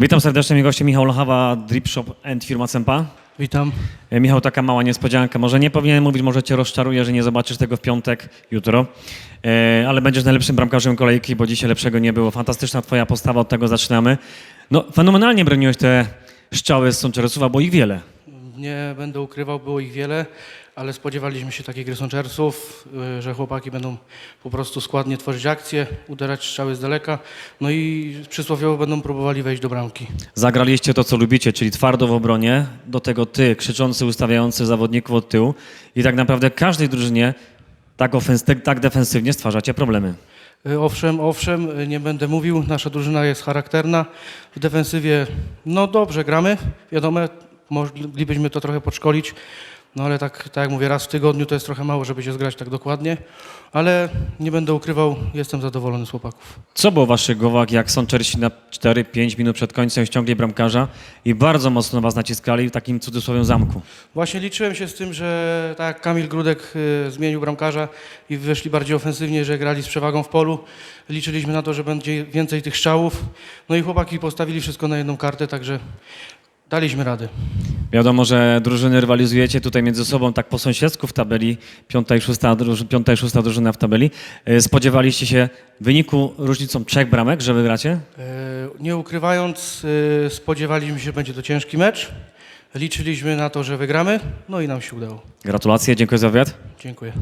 Witam serdecznie, mój goście Michał Lochawa, Drip Shop and firma Sempa. Witam. E, Michał, taka mała niespodzianka. Może nie powinienem mówić, może cię rozczaruję, że nie zobaczysz tego w piątek, jutro, e, ale będziesz najlepszym bramkarzem kolejki, bo dzisiaj lepszego nie było. Fantastyczna twoja postawa, od tego zaczynamy. No, fenomenalnie broniłeś te strzały z Sączeresuwa, bo ich wiele. Nie będę ukrywał, było ich wiele, ale spodziewaliśmy się takiej gry y, że chłopaki będą po prostu składnie tworzyć akcje, uderać strzały z daleka, no i przysłowiowo będą próbowali wejść do bramki. Zagraliście to, co lubicie, czyli twardo w obronie, do tego ty, krzyczący, ustawiający zawodników od tyłu i tak naprawdę każdej drużynie tak, tak defensywnie stwarzacie problemy. Y, Owszem, owszem, y, nie będę mówił, nasza drużyna jest charakterna. W defensywie, no dobrze gramy, wiadomo, moglibyśmy to trochę podszkolić, no ale tak, tak jak mówię, raz w tygodniu to jest trochę mało, żeby się zgrać tak dokładnie, ale nie będę ukrywał, jestem zadowolony z chłopaków. Co było w waszych głowach, jak Sączersi na 4-5 minut przed końcem ściągli bramkarza i bardzo mocno was naciskali w takim cudzysłowie zamku? Właśnie liczyłem się z tym, że tak Kamil Grudek y, zmienił bramkarza i wyszli bardziej ofensywnie, że grali z przewagą w polu. Liczyliśmy na to, że będzie więcej tych strzałów. No i chłopaki postawili wszystko na jedną kartę, także daliśmy radę. Wiadomo, że drużyny rywalizujecie tutaj między sobą tak po sąsiedzku w tabeli, piąta i szósta, druży- piąta i szósta drużyna w tabeli. E, Spodziewaliście się wyniku różnicą trzech bramek, że wygracie? Y, Nie ukrywając, y, spodziewaliśmy się, że będzie to ciężki mecz. Liczyliśmy na to, że wygramy, no i nam się udało. Gratulacje, dziękuję za wywiad. Dziękuję.